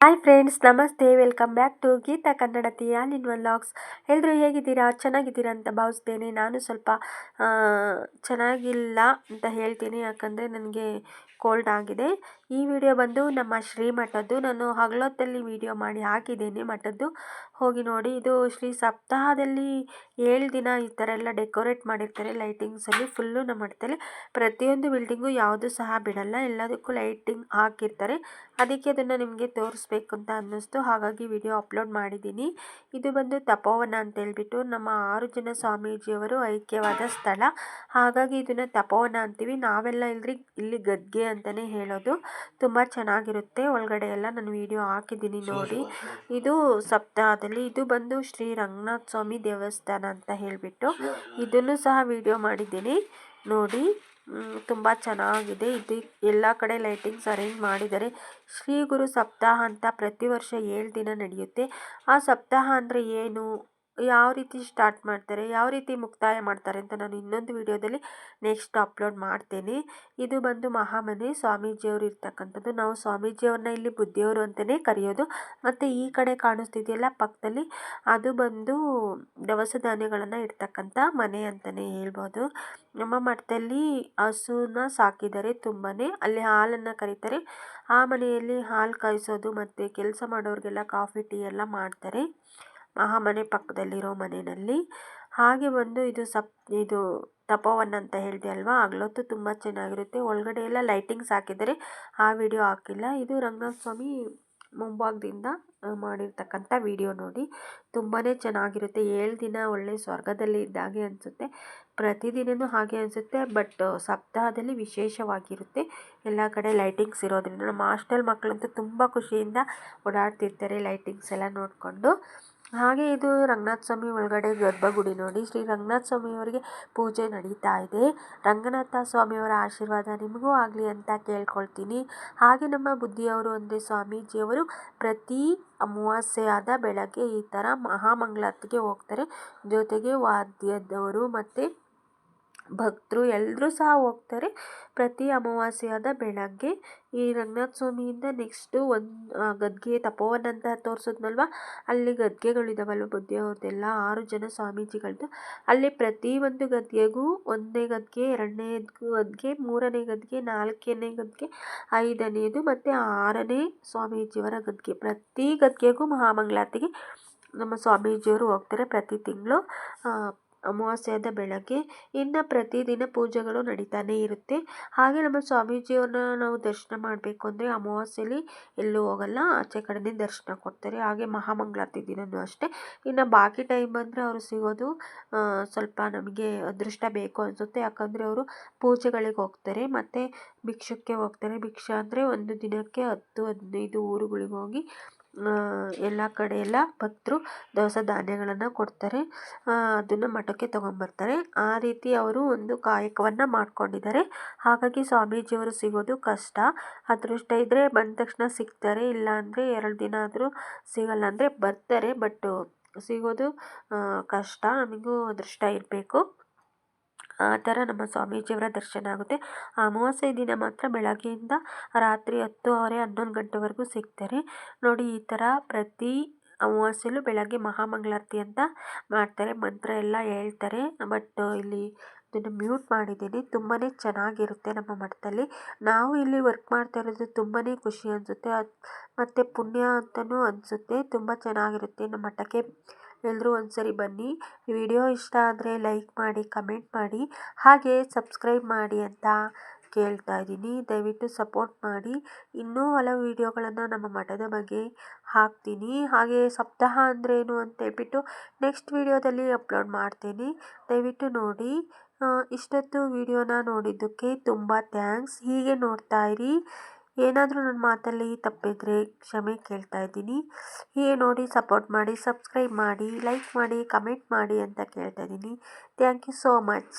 Hi friends ನಮಸ್ತೆ. Welcome back to Geetha Kannada all in one vlogs ಎಲ್ಲರೂ ಹೇಗಿದ್ದೀರಾ? ಚೆನ್ನಾಗಿದ್ದೀರಾ ಅಂತ ಭಾವಿಸ್ತೇನೆ. ನಾನು ಸ್ವಲ್ಪ ಚೆನ್ನಾಗಿಲ್ಲ ಅಂತ ಹೇಳ್ತೀನಿ. ಯಾಕಂದರೆ ನನಗೆ ಕೋಲ್ಡ್ ಆಗಿದೆ. ಈ ವಿಡಿಯೋ ಬಂದು ನಮ್ಮ ಶ್ರೀಮಠದ್ದು ನಾನು ಹಗಲೊತ್ತಲ್ಲಿ ವಿಡಿಯೋ ಮಾಡಿ ಹಾಕಿದ್ದೇನೆ ಮಠದ್ದು. ಹೋಗಿ ನೋಡಿ, ಇದು ಶ್ರೀ ಸಪ್ತಾಹದಲ್ಲಿ ಏಳು ದಿನ ಈ ಥರ ಎಲ್ಲ ಡೆಕೋರೇಟ್ ಮಾಡಿರ್ತಾರೆ. ಲೈಟಿಂಗ್ಸಲ್ಲಿ ಫುಲ್ಲು ನಮ್ಮ ಮಠದಲ್ಲಿ ಪ್ರತಿಯೊಂದು ಬಿಲ್ಡಿಂಗು ಯಾವುದು ಸಹ ಬಿಡಲ್ಲ. ಎಲ್ಲದಕ್ಕೂ ಲೈಟಿಂಗ್ ಹಾಕಿರ್ತಾರೆ. ಅದಕ್ಕೆ ಅದನ್ನು ನಿಮಗೆ ತೋರಿಸ್ಬೇಕು ಅಂತ ಅನ್ನಿಸ್ತು. ಹಾಗಾಗಿ ವಿಡಿಯೋ ಅಪ್ಲೋಡ್ ಮಾಡಿದ್ದೀನಿ. ಇದು ಬಂದು ತಪೋವನ ಅಂತ ಹೇಳ್ಬಿಟ್ಟು ನಮ್ಮ ಆರು ಜನ ಸ್ವಾಮೀಜಿಯವರು ಐಕ್ಯವಾದ ಸ್ಥಳ. ಹಾಗಾಗಿ ಇದನ್ನು ತಪೋವನ ಅಂತೀವಿ. ನಾವೆಲ್ಲ ಇಲ್ಲರಿ ಇಲ್ಲಿ ಗದ್ಗೆ ಅಂತಲೇ ಹೇಳೋದು. ತುಂಬ ಚೆನ್ನಾಗಿರುತ್ತೆ. ಒಳಗಡೆ ಎಲ್ಲ ನಾನು ವಿಡಿಯೋ ಹಾಕಿದ್ದೀನಿ ನೋಡಿ. ಇದು ಸಪ್ತಾಹದಲ್ಲಿ ಇದು ಬಂದು ಶ್ರೀ ರಂಗನಾಥ ಸ್ವಾಮಿ ದೇವಸ್ಥಾನ ಅಂತ ಹೇಳಿಬಿಟ್ಟು ಇದನ್ನು ಸಹ ವಿಡಿಯೋ ಮಾಡಿದ್ದೀನಿ ನೋಡಿ. ತುಂಬ ಚೆನ್ನಾಗಿದೆ. ಇದು ಎಲ್ಲ ಕಡೆ ಲೈಟಿಂಗ್ಸ್ ಅರೇಂಜ್ ಮಾಡಿದ್ದಾರೆ. ಶ್ರೀ ಗುರು ಸಪ್ತಾಹ ಅಂತ ಪ್ರತಿ ವರ್ಷ ಏಳು ದಿನ ನಡೆಯುತ್ತೆ. ಆ ಸಪ್ತಾಹ ಅಂದರೆ ಏನು? ಯಾವ ರೀತಿ ಸ್ಟಾರ್ಟ್ ಮಾಡ್ತಾರೆ, ಯಾವ ರೀತಿ ಮುಕ್ತಾಯ ಮಾಡ್ತಾರೆ ಅಂತ ನಾನು ಇನ್ನೊಂದು ವಿಡಿಯೋದಲ್ಲಿ ನೆಕ್ಸ್ಟ್ ಅಪ್ಲೋಡ್ ಮಾಡ್ತೇನೆ. ಇದು ಬಂದು ಮಹಾಮನೆ ಸ್ವಾಮೀಜಿಯವರು ಇರ್ತಕ್ಕಂಥದ್ದು. ನಾವು ಸ್ವಾಮೀಜಿಯವ್ರನ್ನ ಇಲ್ಲಿ ಬುದ್ಧಿಯವರು ಅಂತಲೇ ಕರೆಯೋದು. ಮತ್ತು ಈ ಕಡೆ ಕಾಣಿಸ್ತಿದೆಯಲ್ಲ ಪಕ್ಕದಲ್ಲಿ, ಅದು ಬಂದು ದವಸ ಧಾನ್ಯಗಳನ್ನು ಇಡ್ತಕ್ಕಂಥ ಮನೆ ಅಂತಲೇ ಹೇಳ್ಬೋದು. ನಮ್ಮ ಮಠದಲ್ಲಿ ಹಸುನ ಸಾಕಿದರೆ ತುಂಬಾ ಅಲ್ಲಿ ಹಾಲನ್ನು ಕರೀತಾರೆ. ಆ ಮನೆಯಲ್ಲಿ ಹಾಲು ಕಾಯಿಸೋದು ಮತ್ತು ಕೆಲಸ ಮಾಡೋರಿಗೆಲ್ಲ ಕಾಫಿ, ಟೀ ಎಲ್ಲ ಮಾಡ್ತಾರೆ. ಮಹಾಮನೆ ಪಕ್ಕದಲ್ಲಿರೋ ಮನೆಯಲ್ಲಿ. ಹಾಗೆ ಬಂದು ಇದು ಸಪ್, ಇದು ತಪೋವನ್ ಅಂತ ಹೇಳಿದೆ ಅಲ್ವಾ? ಹಗ್ಲೊತ್ತು ತುಂಬ ಚೆನ್ನಾಗಿರುತ್ತೆ. ಒಳಗಡೆ ಎಲ್ಲ ಲೈಟಿಂಗ್ಸ್ ಹಾಕಿದರೆ ಆ ವಿಡಿಯೋ ಹಾಕಿಲ್ಲ. ಇದು ರಂಗನಾಥ ಸ್ವಾಮಿ ಮುಂಭಾಗದಿಂದ ಮಾಡಿರ್ತಕ್ಕಂಥ ವಿಡಿಯೋ ನೋಡಿ. ತುಂಬಾ ಚೆನ್ನಾಗಿರುತ್ತೆ. ಏಳು ದಿನ ಒಳ್ಳೆ ಸ್ವರ್ಗದಲ್ಲಿ ಇದ್ದಾಗೆ ಅನಿಸುತ್ತೆ. ಪ್ರತಿದಿನವೂ ಹಾಗೆ ಅನಿಸುತ್ತೆ. ಬಟ್, ಸಪ್ತಾಹದಲ್ಲಿ ವಿಶೇಷವಾಗಿರುತ್ತೆ. ಎಲ್ಲ ಕಡೆ ಲೈಟಿಂಗ್ಸ್ ಇರೋದ್ರಿಂದ ನಮ್ಮ ಹಾಸ್ಟೆಲ್ ಮಕ್ಕಳಂತೂ ತುಂಬ ಖುಷಿಯಿಂದ ಓಡಾಡ್ತಿರ್ತಾರೆ ಲೈಟಿಂಗ್ಸ್ ಎಲ್ಲ ನೋಡಿಕೊಂಡು. ಹಾಗೆ ಇದು ರಂಗನಾಥ ಸ್ವಾಮಿ ಒಳಗಡೆ ಗರ್ಭಗುಡಿ ನೋಡಿ. ಶ್ರೀ ರಂಗನಾಥ ಸ್ವಾಮಿಯವರಿಗೆ ಪೂಜೆ ನಡೀತಾ ಇದೆ. ರಂಗನಾಥ ಸ್ವಾಮಿಯವರ ಆಶೀರ್ವಾದ ನಿಮಗೂ ಆಗಲಿ ಅಂತ ಕೇಳ್ಕೊಳ್ತೀನಿ. ಹಾಗೆ ನಮ್ಮ ಬುದ್ಧಿಯವರು ಅಂದರೆ ಸ್ವಾಮೀಜಿಯವರು ಪ್ರತಿ ಅಮಾವಾಸ್ಯೆಯಾದ ಬೆಳಗ್ಗೆ ಈ ಥರ ಮಹಾಮಂಗಳಾರತಿಗೆ ಹೋಗ್ತಾರೆ. ಜೊತೆಗೆ ವಾದ್ಯದವರು ಮತ್ತು ಭಕ್ತರು ಎಲ್ಲರೂ ಸಹ ಹೋಗ್ತಾರೆ. ಪ್ರತಿ ಅಮಾವಾಸ್ಯೆಯಾದ ಬೆಳಗ್ಗೆ ಈ ರಂಗನಾಥ ಸ್ವಾಮಿಯಿಂದ ನೆಕ್ಸ್ಟು ಒಂದು ಗದ್ಗೆ ತಪೋವನ ಅಂತ ತೋರಿಸಿದ್ನಲ್ವ? ಅಲ್ಲಿ ಗದ್ಗೆಗಳಿದಾವಲ್ವ ಬುದ್ಧಿಯವ್ರದ್ದೆಲ್ಲ ಆರು ಜನ ಸ್ವಾಮೀಜಿಗಳದ್ದು ಅಲ್ಲಿ ಪ್ರತಿ ಒಂದು ಗದ್ಗೆಗೂ ಒಂದನೇ ಗದ್ಗೆ, ಎರಡನೇ ಗದ್ಗೆ, ಮೂರನೇ ಗದ್ಗೆ, ನಾಲ್ಕನೇ ಗದ್ಗೆ, ಐದನೇದು ಮತ್ತು ಆರನೇ ಸ್ವಾಮೀಜಿಯವರ ಗದ್ಗೆ. ಪ್ರತಿ ಗದ್ಗೆಗೂ ಮಹಾಮಂಗಳಾತಿಗೆ ನಮ್ಮ ಸ್ವಾಮೀಜಿಯವರು ಹೋಗ್ತಾರೆ ಪ್ರತಿ ತಿಂಗಳು. ಅಮಾವಾಸ್ಯೆಯಾದ ಬೆಳಗ್ಗೆ ಇನ್ನು ಪ್ರತಿದಿನ ಪೂಜೆಗಳು ನಡೀತಾನೆ ಇರುತ್ತೆ. ಹಾಗೆ ನಮ್ಮ ಸ್ವಾಮೀಜಿಯವ್ರನ್ನ ನಾವು ದರ್ಶನ ಮಾಡಬೇಕು ಅಂದರೆ ಅಮಾವಾಸ್ಯೆಯಲ್ಲಿ ಎಲ್ಲೂ ಹೋಗಲ್ಲ, ಆಚೆ ಕಡೆನೇ ದರ್ಶನ ಕೊಡ್ತಾರೆ. ಹಾಗೆ ಮಹಾಮಂಗಳಾರತಿ ದಿನವೂ ಅಷ್ಟೇ. ಇನ್ನು ಬಾಕಿ ಟೈಮ್ ಬಂದರೆ ಅವರು ಸಿಗೋದು ಸ್ವಲ್ಪ ನಮಗೆ ಅದೃಷ್ಟ ಬೇಕು ಅನಿಸುತ್ತೆ. ಯಾಕಂದರೆ ಅವರು ಪೂಜೆಗಳಿಗೆ ಹೋಗ್ತಾರೆ. ಮತ್ತು ಭಿಕ್ಷಕ್ಕೆ ಹೋಗ್ತಾರೆ. ಭಿಕ್ಷ ಅಂದರೆ ಒಂದು ದಿನಕ್ಕೆ ಹತ್ತು ಹದಿನೈದು ಊರುಗಳಿಗೆ ಹೋಗಿ ಎಲ್ಲ ಕಡೆ ಎಲ್ಲ ಭಕ್ತರು ದವಸ ಧಾನ್ಯಗಳನ್ನು ಕೊಡ್ತಾರೆ. ಅದನ್ನು ಮಠಕ್ಕೆ ತೊಗೊಂಬರ್ತಾರೆ. ಆ ರೀತಿ ಅವರು ಒಂದು ಕಾಯಕವನ್ನು ಮಾಡ್ಕೊಂಡಿದ್ದಾರೆ. ಹಾಗಾಗಿ ಸ್ವಾಮೀಜಿಯವರು ಸಿಗೋದು ಕಷ್ಟ. ಅದೃಷ್ಟ ಇದ್ದರೆ ಬಂದ ತಕ್ಷಣ ಸಿಗ್ತಾರೆ. ಇಲ್ಲ ಅಂದರೆ ಎರಡು ದಿನ ಆದರೂ ಸಿಗಲ್ಲ ಅಂದರೆ ಬರ್ತಾರೆ. ಬಟ್ ಸಿಗೋದು ಕಷ್ಟ. ನಮಗೂ ಅದೃಷ್ಟ ಇರಬೇಕು. ಆ ಥರ ನಮ್ಮ ಸ್ವಾಮೀಜಿಯವರ ದರ್ಶನ ಆಗುತ್ತೆ. ಅಮಾವಾಸ್ಯೆ ದಿನ ಮಾತ್ರ ಬೆಳಗ್ಗೆಯಿಂದ ರಾತ್ರಿ ಹತ್ತುವರೆ, ಹನ್ನೊಂದು ಗಂಟೆವರೆಗೂ ಸಿಗ್ತಾರೆ. ನೋಡಿ, ಈ ಥರ ಪ್ರತಿ ಅಮಾವಾಸ್ಯೆಲೂ ಬೆಳಗ್ಗೆ ಮಹಾಮಂಗಳಾರತಿ ಅಂತ ಮಾಡ್ತಾರೆ. ಮಂತ್ರ ಎಲ್ಲ ಹೇಳ್ತಾರೆ. ಬಟ್ ಇಲ್ಲಿ ಇದನ್ನು ಮ್ಯೂಟ್ ಮಾಡಿದ್ದೀನಿ. ತುಂಬಾ ಚೆನ್ನಾಗಿರುತ್ತೆ ನಮ್ಮ ಮಠದಲ್ಲಿ. ನಾವು ಇಲ್ಲಿ ವರ್ಕ್ ಮಾಡ್ತಾ ಇರೋದು ತುಂಬಾ ಖುಷಿ ಅನಿಸುತ್ತೆ. ಮತ್ತು ಪುಣ್ಯ ಅಂತಲೂ ಅನಿಸುತ್ತೆ. ತುಂಬ ಚೆನ್ನಾಗಿರುತ್ತೆ. ನಮ್ಮ ಮಠಕ್ಕೆ ಎಲ್ಲರೂ ಒಂದು ಸರಿ ಬನ್ನಿ. ವಿಡಿಯೋ ಇಷ್ಟ ಆದರೆ ಲೈಕ್ ಮಾಡಿ, ಕಮೆಂಟ್ ಮಾಡಿ. ಹಾಗೆ ಸಬ್ಸ್ಕ್ರೈಬ್ ಮಾಡಿ ಅಂತ ಕೇಳ್ತಾ ಇದ್ದೀನಿ. ದಯವಿಟ್ಟು ಸಪೋರ್ಟ್ ಮಾಡಿ. ಇನ್ನೂ ಹಲವು ವಿಡಿಯೋಗಳನ್ನು ನಮ್ಮ ಮಠದ ಬಗ್ಗೆ ಹಾಕ್ತೀನಿ. ಹಾಗೆ ಸಪ್ತಾಹ ಅಂದ್ರೇನು ಅಂತ ಹೇಳ್ಬಿಟ್ಟು ನೆಕ್ಸ್ಟ್ ವಿಡಿಯೋದಲ್ಲಿ ಅಪ್ಲೋಡ್ ಮಾಡ್ತೀನಿ. ದಯವಿಟ್ಟು ನೋಡಿ. ಇಷ್ಟೊತ್ತು ವಿಡಿಯೋನ ನೋಡಿದ್ದಕ್ಕೆ ತುಂಬ ಥ್ಯಾಂಕ್ಸ್ ಹೀಗೆ ನೋಡ್ತಾ ಇರಿ. ಏನಾದರೂ ನನ್ನ ಮಾತಲ್ಲಿ ತಪ್ಪಿದರೆ ಕ್ಷಮೆ ಕೇಳ್ತಾ ಇದ್ದೀನಿ. ಹೀಗೆ ನೋಡಿ ಸಪೋರ್ಟ್ ಮಾಡಿ ಸಬ್ಸ್ಕ್ರೈಬ್ ಮಾಡಿ ಲೈಕ್ ಮಾಡಿ ಕಮೆಂಟ್ ಮಾಡಿ ಅಂತ ಕೇಳ್ತಾ ಇದ್ದೀನಿ. Thank you so much